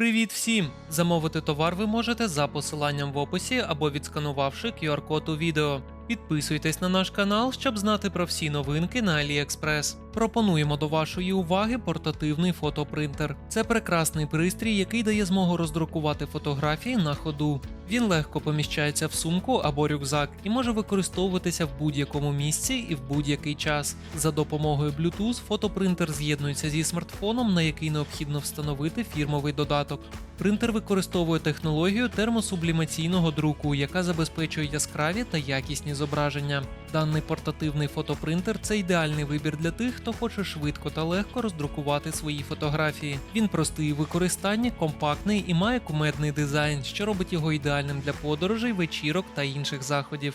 Привіт всім! Замовити товар ви можете за посиланням в описі або відсканувавши QR-код у відео. Підписуйтесь на наш канал, щоб знати про всі новинки на AliExpress. Пропонуємо до вашої уваги портативний фотопринтер. Це прекрасний пристрій, який дає змогу роздрукувати фотографії на ходу. Він легко поміщається в сумку або рюкзак і може використовуватися в будь-якому місці і в будь-який час. За допомогою Bluetooth фотопринтер з'єднується зі смартфоном, на який необхідно встановити фірмовий додаток. Принтер використовує технологію термосублімаційного друку, яка забезпечує яскраві та якісні зображення. Даний портативний фотопринтер це ідеальний вибір для тих, хто хоче швидко та легко роздрукувати свої фотографії. Він простий у використанні, компактний і має кумедний дизайн, що робить його ідеальним для подорожей, вечірок та інших заходів.